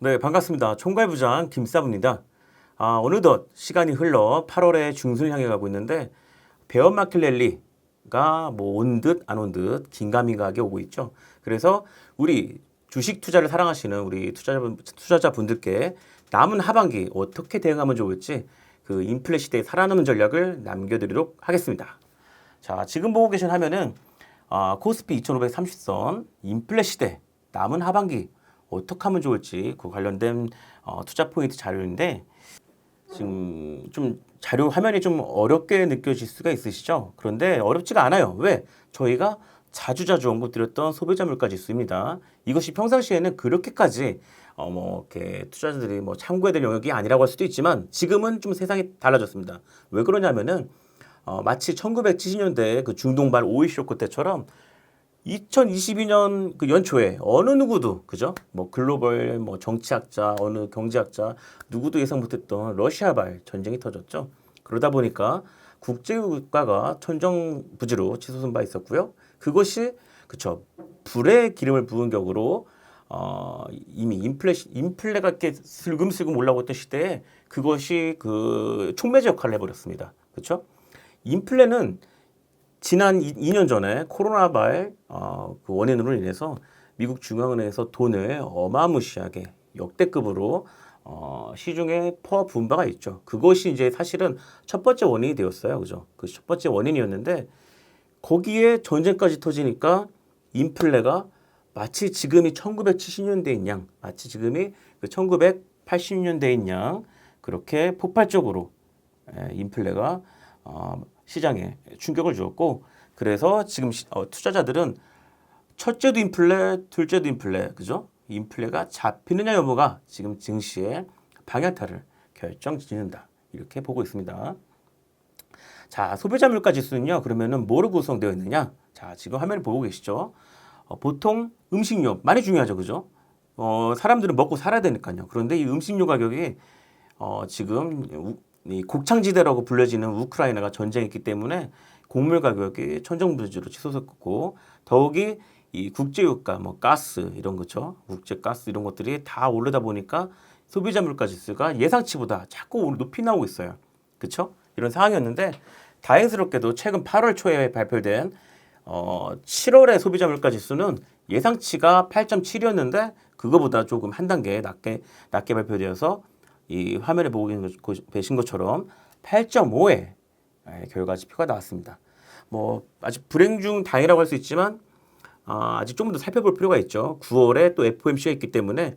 네, 반갑습니다. 총괄부장 김사부입니다. 아, 어느덧 시간이 흘러 8월의 중순을 향해 가고 있는데 베어 마킬렐리가 뭐 온 듯 안 온 듯 긴가민가하게 오고 있죠. 그래서 우리 주식 투자를 사랑하시는 우리 투자자분, 투자자분들께 남은 하반기 어떻게 대응하면 좋을지 그 인플레 시대에 살아남는 전략을 남겨드리도록 하겠습니다. 자, 지금 보고 계신 화면은 아, 코스피 2530선 인플레 시대 남은 하반기 어떻게 하면 좋을지 그 관련된 어, 투자 포인트 자료인데 지금 좀 자료 화면이 좀 어렵게 느껴질 수가 있으시죠? 그런데 어렵지가 않아요. 왜? 저희가 자주자주 언급드렸던 소비자 물가 지수입니다. 이것이 평상시에는 그렇게까지 어 뭐 이렇게 투자자들이 뭐 참고해야 될 영역이 아니라고 할 수도 있지만 지금은 좀 세상이 달라졌습니다. 왜 그러냐면은 어 마치 1970년대 그 중동발 오일 쇼크 때처럼 2022년 그 연초에 어느 누구도 그죠? 뭐 글로벌 뭐 정치학자 어느 경제학자 누구도 예상 못했던 러시아발 전쟁이 터졌죠. 그러다 보니까 국제유가가 천정부지로 치솟은 바 있었고요. 그것이 그쵸 불에 기름을 부은 격으로 어 이미 인플레 인플레가 이렇게 슬금슬금 올라오고 있던 시대에 그것이 그 촉매제 역할을 해버렸습니다. 그렇죠? 인플레는 지난 2, 년 전에 코로나발 어, 그 원인으로 인해서 미국 중앙은행에서 돈을 어마무시하게 역대급으로 어, 시중에 퍼 부은 바가 있죠. 그것이 이제 사실은 첫 번째 원인이 되었어요. 그죠? 그 첫 번째 원인이었는데 거기에 전쟁까지 터지니까 인플레가 마치 지금이 1970년대인 양, 마치 지금이 그 1980년대인 양 그렇게 폭발적으로 에, 인플레가 어, 시장에 충격을 주었고 그래서 지금 시, 어, 투자자들은 첫째도 인플레, 둘째도 인플레, 그죠? 인플레가 잡히느냐 여부가 지금 증시의 방향타를 결정짓는다 이렇게 보고 있습니다. 자 소비자 물가 지수는요 그러면은 뭐로 구성되어 있느냐? 자 지금 화면을 보고 계시죠? 어, 보통 음식료 많이 중요하죠, 그죠? 어, 사람들은 먹고 살아야 되니까요. 그런데 이 음식료 가격이 어, 지금 우, 이 곡창지대라고 불려지는 우크라이나가 전쟁했기 때문에 곡물 가격이 천정부지로 치솟았고 더욱이 이 국제유가 뭐 가스 이런 거죠. 국제 가스 이런 것들이 다 오르다 보니까 소비자 물가 지수가 예상치보다 자꾸 높이 나오고 있어요. 그렇죠 이런 상황이었는데 다행스럽게도 최근 8월 초에 발표된 어 7월의 소비자 물가 지수는 예상치가 8.7이었는데 그거보다 조금 한 단계 낮게 낮게 발표되어서 이 화면에 보고 계신 것처럼 8.5의 결과 지표가 나왔습니다. 뭐 아직 불행 중 다행이라고 할 수 있지만 아, 아직 조금 더 살펴볼 필요가 있죠. 9월에 또 FOMC가 있기 때문에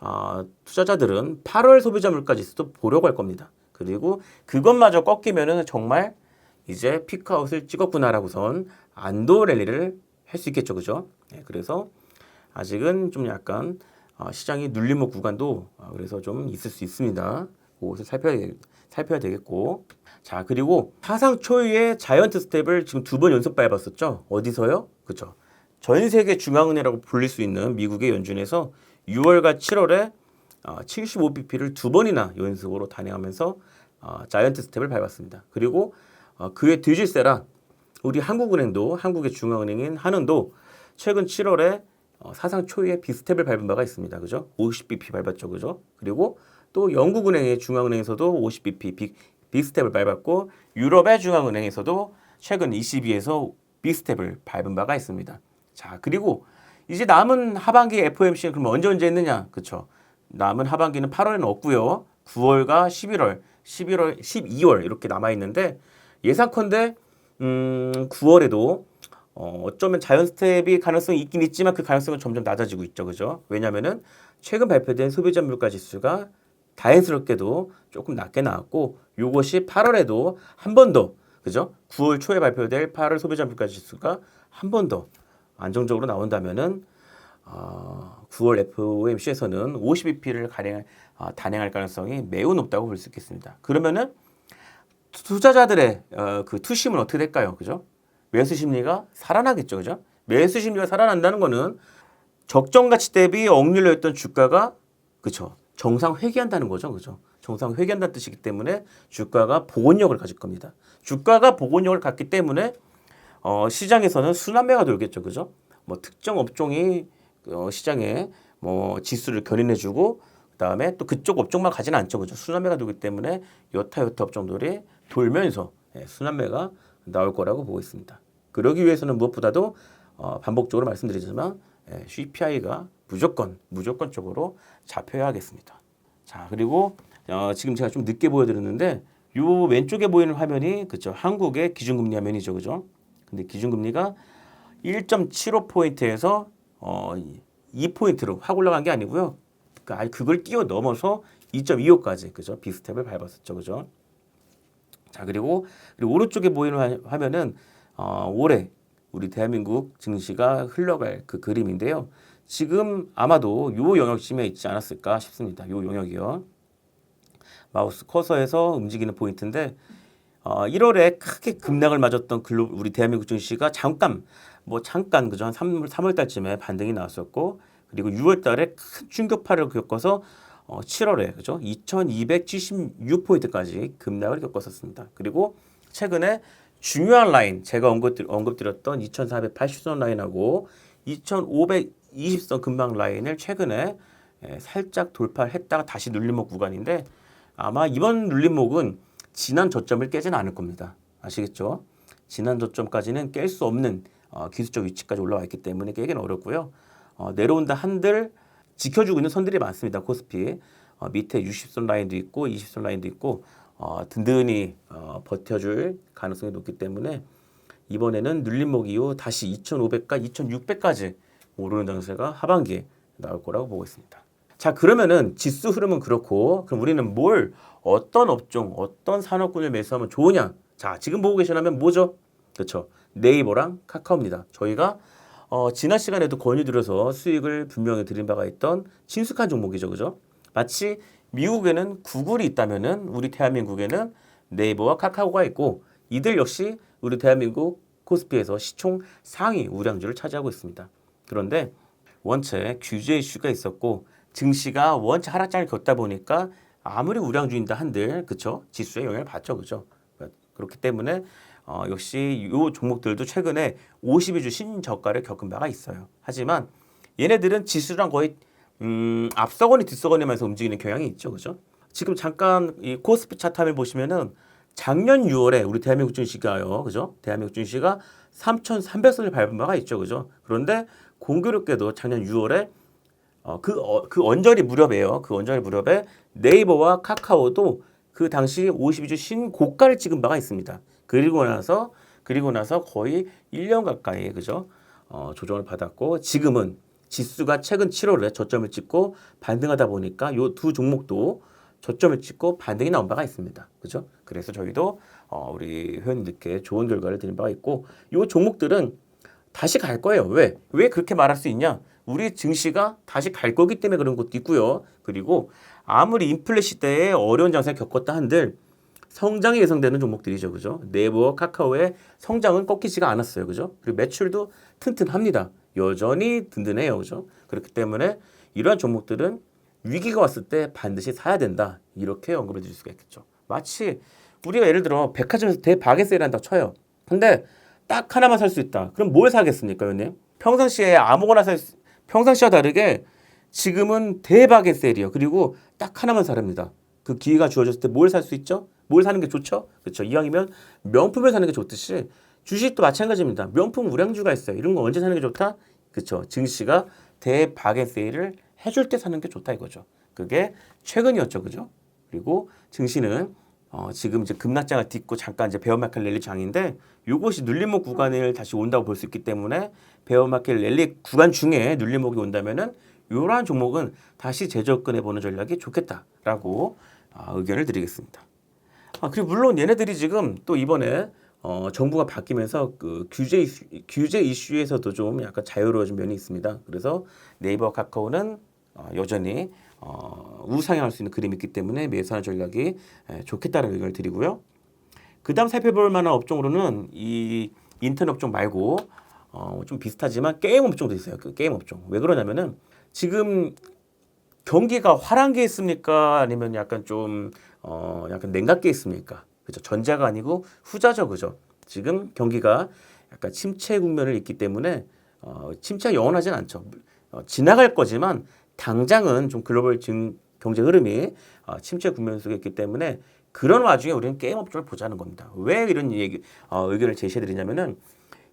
아, 투자자들은 8월 소비자 물가 지수도 보려고 할 겁니다. 그리고 그것마저 꺾이면은 정말 이제 피크아웃을 찍었구나라고선 안도 랠리를 할 수 있겠죠, 그죠? 네, 그래서 아직은 좀 약간 어, 시장이 눌림목 구간도 어, 그래서 좀 있을 수 있습니다. 그것을 살펴야, 살펴야 되겠고. 자, 그리고 사상 초유의 자이언트 스텝을 지금 두 번 연속 밟았었죠. 어디서요? 그죠. 전 세계 중앙은행이라고 불릴 수 있는 미국의 연준에서 6월과 7월에 어, 75bp를 두 번이나 연속으로 단행하면서 어, 자이언트 스텝을 밟았습니다. 그리고 어, 그의 뒤질세라 우리 한국은행도 한국의 중앙은행인 한은도 최근 7월에 어, 사상 초유의 비스텝을 밟은 바가 있습니다. 그죠? 50bp 밟았죠. 그죠? 그리고 또 영국은행의 중앙은행에서도 50bp 비, 비스텝을 밟았고 유럽의 중앙은행에서도 최근 22에서 비스텝을 밟은 바가 있습니다. 자, 그리고 이제 남은 하반기 FOMC는 그럼 언제 언제 했느냐? 그쵸? 남은 하반기는 8월에는 없고요. 9월과 11월, 11월, 12월 이렇게 남아 있는데 예상컨대 음, 9월에도 어, 어쩌면 자연 스텝이 가능성이 있긴 있지만 그 가능성은 점점 낮아지고 있죠. 그죠? 왜냐면은 최근 발표된 소비자 물가 지수가 다행스럽게도 조금 낮게 나왔고 요것이 8월에도 한 번 더, 그죠? 9월 초에 발표될 8월 소비자 물가 지수가 한 번 더 안정적으로 나온다면은 어, 9월 FOMC에서는 50bp를 가량 어, 단행할 가능성이 매우 높다고 볼 수 있겠습니다. 그러면은 투자자들의 어, 그 투심은 어떻게 될까요? 그죠? 매수 심리가 살아나겠죠. 그죠? 매수 심리가 살아난다는 거는 적정 가치 대비 억눌려 있던 주가가 그죠? 정상 회귀한다는 거죠. 그죠? 정상 회귀한다는 뜻이기 때문에 주가가 복원력을 가질 겁니다. 주가가 복원력을 갖기 때문에 어, 시장에서는 순환매가 돌겠죠. 그죠? 뭐 특정 업종이 어, 시장에 뭐 지수를 견인해주고 그다음에 또 그쪽 업종만 가지는 않죠. 그죠? 순환매가 돌기 때문에 여타 여타 업종들이 돌면서 예, 순환매가 나올 거라고 보고 있습니다. 그러기 위해서는 무엇보다도 어, 반복적으로 말씀드리지만 예, CPI가 무조건 무조건적으로 잡혀야 하겠습니다. 자 그리고 어, 지금 제가 좀 늦게 보여드렸는데 요 왼쪽에 보이는 화면이 그죠 한국의 기준금리 화면이죠 그죠 근데 기준금리가 1.75 포인트에서 어, 2 포인트로 확 올라간 게 아니고요 그러니까 그걸 뛰어 넘어서 2.25까지 그죠 비스텝을 밟았었죠 그죠 자 그리고, 그리고 오른쪽에 보이는 화- 화면은 어, 올해 우리 대한민국 증시가 흘러갈 그 그림인데요. 지금 아마도 요 영역쯤에 있지 않았을까 싶습니다. 요 영역이요. 마우스 커서에서 움직이는 포인트인데 어, 1월에 크게 급락을 맞았던 글로 우리 대한민국 증시가 잠깐 뭐 잠깐 그죠 한 3, 3월 달쯤에 반등이 나왔었고 그리고 6월 달에 큰 충격파를 겪어서 어, 7월에 그죠 2276포인트까지 급락을 겪었었습니다. 그리고 최근에 중요한 라인 제가 언급, 언급드렸던 2480선 라인하고 2520선 근방 라인을 최근에 예, 살짝 돌파를 했다가 다시 눌림목 구간인데 아마 이번 눌림목은 지난 저점을 깨지는 않을 겁니다. 아시겠죠? 지난 저점까지는 깰 수 없는 어, 기술적 위치까지 올라와 있기 때문에 깨기는 어렵고요. 어, 내려온다 한들 지켜주고 있는 선들이 많습니다. 코스피. 어, 밑에 60선 라인도 있고 20선 라인도 있고 어, 든든히 어, 버텨줄 가능성이 높기 때문에 이번에는 눌림목 이후 다시 2,500과 2,600까지 오르는 장세가 하반기에 나올 거라고 보고 있습니다. 자 그러면은 지수 흐름은 그렇고 그럼 우리는 뭘 어떤 업종 어떤 산업군을 매수하면 좋으냐? 자 지금 보고 계시다면 뭐죠? 그렇죠. 네이버랑 카카오입니다. 저희가 어, 지난 시간에도 권유드려서 수익을 분명히 드린 바가 있던 친숙한 종목이죠. 그죠? 마치 미국에는 구글이 있다면은 우리 대한민국에는 네이버와 카카오가 있고 이들 역시 우리 대한민국 코스피에서 시총 상위 우량주를 차지하고 있습니다. 그런데 원체 규제 이슈가 있었고 증시가 원체 하락장을 겪다 보니까 아무리 우량주인다 한들 그쵸? 지수에 영향을 받죠. 그죠? 그렇기 때문에 어, 역시 이 종목들도 최근에 52주 신저가를 겪은 바가 있어요. 하지만 얘네들은 지수랑 거의 음, 앞서거니 뒤서거니면서 움직이는 경향이 있죠. 그죠? 지금 잠깐 이 코스피 차트 화면 보시면은 작년 6월에 우리 대한민국 증시가요. 그죠? 대한민국 증시가 3,300선을 밟은 바가 있죠. 그죠? 그런데 공교롭게도 작년 6월에 어, 그, 어, 그 언저리 무렵에요. 그 언저리 무렵에 네이버와 카카오도 그 당시 52주 신고가를 찍은 바가 있습니다. 그리고 나서 그리고 나서 거의 1년 가까이 그죠? 어, 조정을 받았고 지금은 지수가 최근 7월에 저점을 찍고 반등하다 보니까 요 두 종목도 저점을 찍고 반등이 나온 바가 있습니다. 그죠? 그래서 저희도 어, 우리 회원님들께 좋은 결과를 드린 바가 있고 요 종목들은 다시 갈 거예요. 왜? 왜 그렇게 말할 수 있냐? 우리 증시가 다시 갈 거기 때문에 그런 것도 있고요. 그리고 아무리 인플레 시대에 어려운 장세를 겪었다 한들 성장이 예상되는 종목들이죠. 그죠? 네이버, 카카오의 성장은 꺾이지가 않았어요. 그죠? 그리고 매출도 튼튼합니다. 여전히 든든해요. 그죠? 그렇기 때문에 이러한 종목들은 위기가 왔을 때 반드시 사야 된다. 이렇게 언급을 드릴 수가 있겠죠. 마치 우리가 예를 들어 백화점에서 대바게 세일한다고 쳐요. 근데 딱 하나만 살 수 있다. 그럼 뭘 사겠습니까, 위원님? 평상시에 아무거나 살 수, 평상시와 다르게 지금은 대박의 세일이요. 그리고 딱 하나만 사랍니다. 그 기회가 주어졌을 때 뭘 살 수 있죠? 뭘 사는 게 좋죠? 그렇죠. 이왕이면 명품을 사는 게 좋듯이 주식도 마찬가지입니다. 명품 우량주가 있어요. 이런 거 언제 사는 게 좋다? 그렇죠. 증시가 대박의 세일을 해줄 때 사는 게 좋다 이거죠. 그게 최근이었죠, 그죠? 그리고 증시는 어, 지금 이제 급락장을 딛고 잠깐 이제 베어마켓 랠리 장인데 이것이 눌림목 구간을 다시 온다고 볼 수 있기 때문에 베어마켓 랠리 구간 중에 눌림목이 온다면은 이러한 종목은 다시 재접근해 보는 전략이 좋겠다라고 아, 의견을 드리겠습니다. 아, 그리고 물론 얘네들이 지금 또 이번에 어, 정부가 바뀌면서 그 규제 이슈, 규제 이슈에서도 좀 약간 자유로워진 면이 있습니다. 그래서 네이버 카카오는 어, 여전히 어, 우상향할 수 있는 그림이 있기 때문에 매수하는 전략이 에, 좋겠다는 의견을 드리고요. 그다음 살펴볼 만한 업종으로는 이 인터넷 업종 말고 어, 좀 비슷하지만 게임 업종도 있어요. 그 게임 업종. 왜 그러냐면은 지금 경기가 화랑기에 있습니까? 아니면 약간 좀 어, 약간 냉각기에 있습니까? 그죠? 전자가 아니고 후자죠, 그죠? 지금 경기가 약간 침체 국면을 있기 때문에 어, 침체가 영원하진 않죠. 어, 지나갈 거지만 당장은 좀 글로벌 증 경제 흐름이 어, 침체 국면 속에 있기 때문에 그런 와중에 우리는 게임 업종을 보자는 겁니다. 왜 이런 얘기 어, 의견을 제시해드리냐면은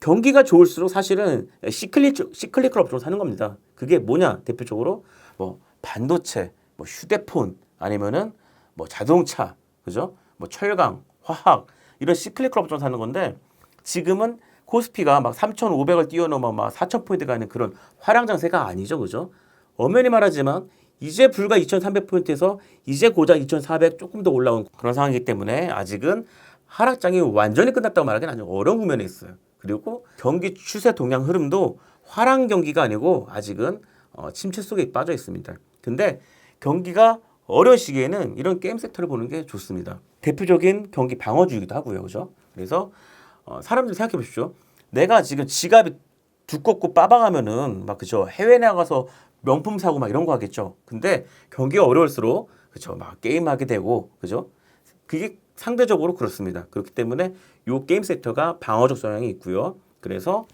경기가 좋을수록 사실은 시클리 시클리컬 업종을 사는 겁니다. 그게 뭐냐 대표적으로 뭐 반도체, 뭐 휴대폰 아니면은 뭐 자동차, 그죠? 뭐 철강, 화학 이런 시클리컬 업종 사는 건데 지금은 코스피가 막 3,500을 뛰어넘어 막 4,000포인트 가는 그런 화랑 장세가 아니죠, 그죠? 엄연히 말하지만 이제 불과 2,300포인트에서 이제 고작 2,400 조금 더 올라온 그런 상황이기 때문에 아직은 하락장이 완전히 끝났다고 말하기는 아주 어려운 국면에 있어요. 그리고 경기 추세 동향 흐름도 화랑 경기가 아니고 아직은 어, 침체 속에 빠져 있습니다. 근데 경기가 어려운 시기에는 이런 게임 섹터를 보는 게 좋습니다. 대표적인 경기 방어주이기도 하고요. 그죠? 그래서 어, 사람들 생각해 보십시오. 내가 지금 지갑이 두껍고 빠방하면은 막 그죠 해외 나가서 명품 사고 막 이런 거 하겠죠. 근데 경기가 어려울수록 그죠 막 게임 하게 되고 그죠 그게 상대적으로 그렇습니다. 그렇기 때문에 요 게임 섹터가 방어적 성향이 있고요. 그래서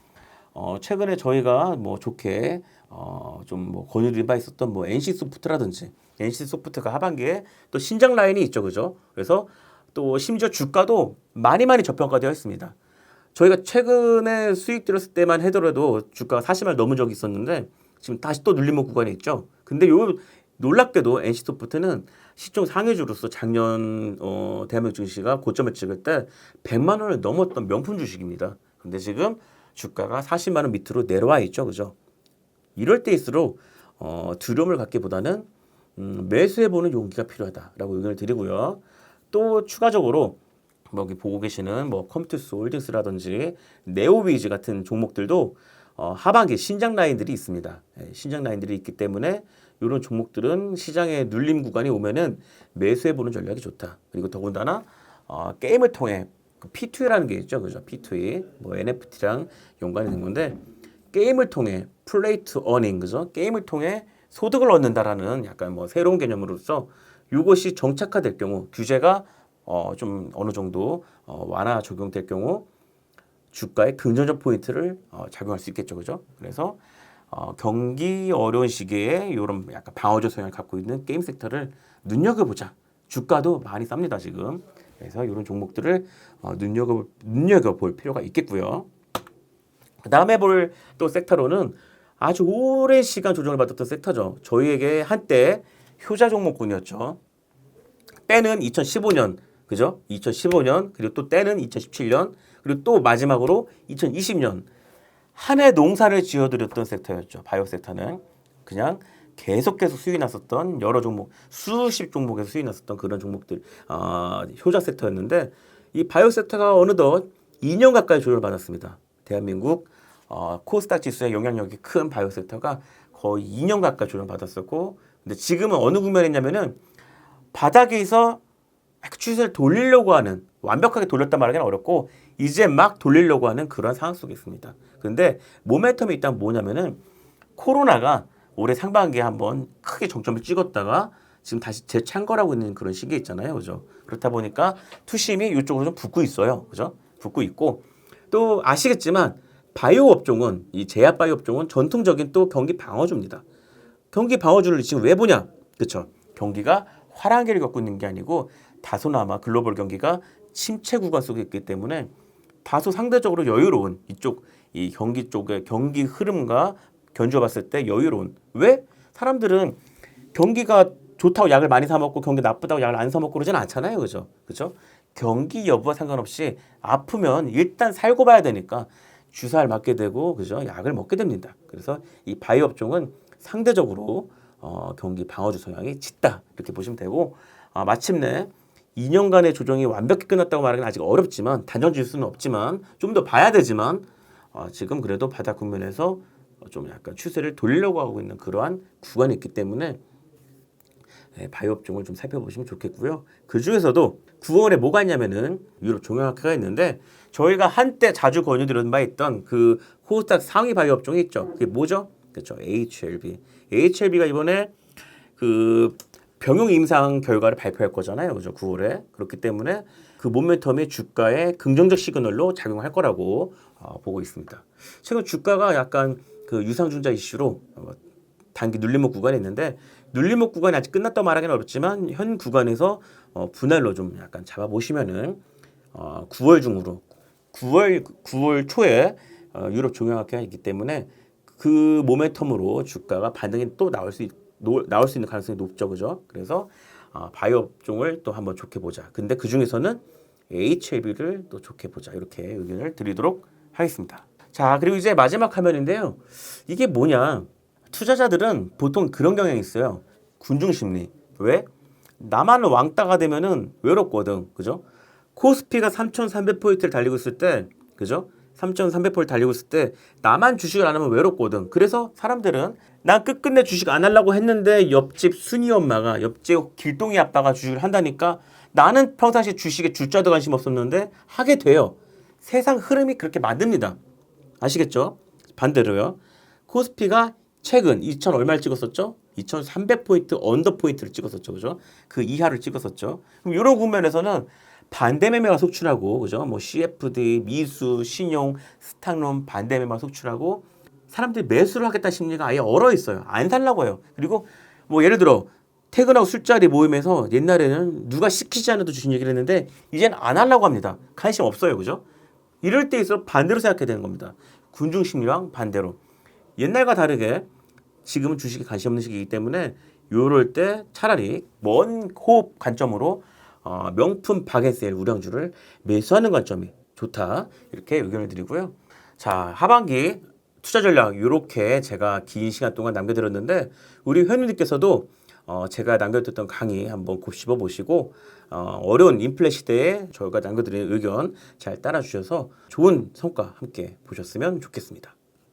어 최근에 저희가 뭐 좋게 어 좀 뭐 권유드린 바 있었던 뭐 NC 소프트라든지 NC 소프트가 하반기에 또 신장 라인이 있죠, 그죠? 그래서 또 심지어 주가도 많이 많이 저평가되어 있습니다. 저희가 최근에 수익 들었을 때만 해더라도 주가가 40만 넘은 적이 있었는데 지금 다시 또 눌림목 구간에 있죠. 근데 요 놀랍게도 NC소프트는 시총 상위주로서 작년 어, 대한민국 증시가 고점을 찍을 때 100만 원을 넘었던 명품 주식입니다. 근데 지금 주가가 40만 원 밑으로 내려와 있죠, 그죠? 이럴 때일수록 어, 두려움을 갖기보다는 음, 매수해보는 용기가 필요하다라고 의견을 드리고요. 또 추가적으로 뭐 여기 보고 계시는 뭐 컴퓨터스 홀딩스라든지 네오위즈 같은 종목들도 어, 하반기 신장 라인들이 있습니다. 예, 신장 라인들이 있기 때문에 이런 종목들은 시장의 눌림 구간이 오면은 매수해보는 전략이 좋다. 그리고 더군다나 어, 게임을 통해 그 P2E라는 게 있죠, 그죠? P2E 뭐 NFT랑 연관이 된 건데 게임을 통해 플레이트 어닝 그죠? 게임을 통해 소득을 얻는다라는 약간 뭐 새로운 개념으로서 이것이 정착화될 경우 규제가 어, 좀 어느 정도 어, 완화 적용될 경우 주가에 긍정적 포인트를 어, 작용할 수 있겠죠, 그죠? 그래서 어, 경기 어려운 시기에 이런 약간 방어적 성향을 갖고 있는 게임 섹터를 눈여겨보자. 주가도 많이 쌉니다 지금. 그래서 이런 종목들을 어, 눈여겨 눈여겨볼 필요가 있겠고요. 그 다음에 볼 또 섹터로는 아주 오랜 시간 조정을 받았던 섹터죠. 저희에게 한때 효자 종목군이었죠. 때는 2015년, 그죠? 2015년, 그리고 또 때는 2017년, 그리고 또 마지막으로 2020년. 한 해 농사를 지어드렸던 섹터였죠. 바이오 섹터는. 그냥 계속 계속 수익이 났었던 여러 종목, 수십 종목에서 수익이 났었던 그런 종목들, 어, 효자 섹터였는데 이 바이오 섹터가 어느덧 2년 가까이 조정을 받았습니다. 대한민국 어, 코스닥 지수의 영향력이 큰 바이오 섹터가 거의 2년 가까이 조정을 받았었고 근데 지금은 어느 국면이냐면은 바닥에서 추세를 돌리려고 하는 완벽하게 돌렸단 말하기는 어렵고 이제 막 돌리려고 하는 그런 상황 속에 있습니다. 근데 모멘텀이 일단 뭐냐면은 코로나가 올해 상반기에 한번 크게 정점을 찍었다가 지금 다시 재창궐하고 있는 그런 시기에 있잖아요. 그죠? 그렇다 보니까 투심이 이쪽으로 좀 붙고 있어요. 그죠? 붙고 있고 또 아시겠지만 바이오 업종은 이 제약 바이오 업종은 전통적인 또 경기 방어주입니다. 경기 방어주를 지금 왜 보냐? 그렇죠. 경기가 화랑기를 겪고 있는 게 아니고 다소나마 글로벌 경기가 침체 구간 속에 있기 때문에 다소 상대적으로 여유로운 이쪽 이 경기 쪽의 경기 흐름과 견주어 봤을 때 여유로운 왜 사람들은 경기가 좋다고 약을 많이 사 먹고 경기 나쁘다고 약을 안 사 먹고 그러진 않잖아요. 그죠? 그죠? 경기 여부와 상관없이 아프면 일단 살고 봐야 되니까 주사를 맞게 되고 그죠? 약을 먹게 됩니다. 그래서 이 바이오 업종은 상대적으로 어, 경기 방어주 성향이 짙다 이렇게 보시면 되고 아, 마침내 2년간의 조정이 완벽히 끝났다고 말하기는 아직 어렵지만 단정 지을 수는 없지만 좀 더 봐야 되지만 어, 지금 그래도 바닥 국면에서 좀 약간 추세를 돌리려고 하고 있는 그러한 구간이 있기 때문에 예, 바이오 업종을 좀 살펴보시면 좋겠고요. 그 중에서도 9월에 뭐가 있냐면은 유럽 종양학회가 있는데 저희가 한때 자주 권유드린 바 있던 그 코스닥 상위 바이오 업종이 있죠. 그게 뭐죠? 그렇죠. HLB. HLB가 이번에 그 병용 임상 결과를 발표할 거잖아요. 그죠? 9월에. 그렇기 때문에 그 모멘텀이 주가에 긍정적 시그널로 작용할 거라고 어, 보고 있습니다. 최근 주가가 약간 그 유상증자 이슈로 어, 단기 눌림목 구간이 있는데 눌림목 구간이 아직 끝났다 말하기는 어렵지만 현 구간에서 어, 분할로 좀 약간 잡아 보시면은 어, 9월 중으로 9월 9월 초에 어, 유럽 종양학회가 있기 때문에 그 모멘텀으로 주가가 반등이 또 나올 수 있, 노, 나올 수 있는 가능성이 높죠, 그죠? 그래서 어, 바이오 업종을 또 한번 좋게 보자. 근데 그 중에서는 HLB를 또 좋게 보자. 이렇게 의견을 드리도록 하겠습니다. 자, 그리고 이제 마지막 화면인데요. 이게 뭐냐? 투자자들은 보통 그런 경향이 있어요. 군중 심리. 왜? 나만 왕따가 되면은 외롭거든. 그죠? 코스피가 3,300포인트를 달리고 있을 때, 그죠? 3,300포인트 달리고 있을 때 나만 주식을 안 하면 외롭거든. 그래서 사람들은 난 끝끝내 주식 안 하려고 했는데 옆집 순이 엄마가 옆집 길동이 아빠가 주식을 한다니까 나는 평상시 주식에 주자도 관심 없었는데 하게 돼요. 세상 흐름이 그렇게 만듭니다. 아시겠죠? 반대로요. 코스피가 최근 2000 얼마를 찍었었죠? 2300포인트 언더 포인트를 찍었었죠. 그죠? 그 이하를 찍었었죠. 그럼 이런 국면에서는 반대 매매가 속출하고 그죠? 뭐 CFD, 미수, 신용, 스탁론 반대 매매가 속출하고 사람들이 매수를 하겠다 심리가 아예 얼어 있어요. 안 살라고 해요. 그리고 뭐 예를 들어 퇴근하고 술자리 모임에서 옛날에는 누가 시키지 않아도 주신 얘기를 했는데 이젠 안 하려고 합니다. 관심 없어요. 그죠? 이럴 때일수록 반대로 생각해야 되는 겁니다. 군중 심리랑 반대로. 옛날과 다르게 지금은 주식에 관심 없는 시기이기 때문에 요럴 때 차라리 먼 호흡 관점으로 어, 명품 바게셀 우량주를 매수하는 관점이 좋다. 이렇게 의견을 드리고요. 자, 하반기 투자 전략 이렇게 제가 긴 시간 동안 남겨드렸는데 우리 회원님께서도 어, 제가 남겨뒀던 강의 한번 곱씹어 보시고 어, 어려운 인플레 시대에 저희가 남겨드린 의견 잘 따라주셔서 좋은 성과 함께 보셨으면 좋겠습니다.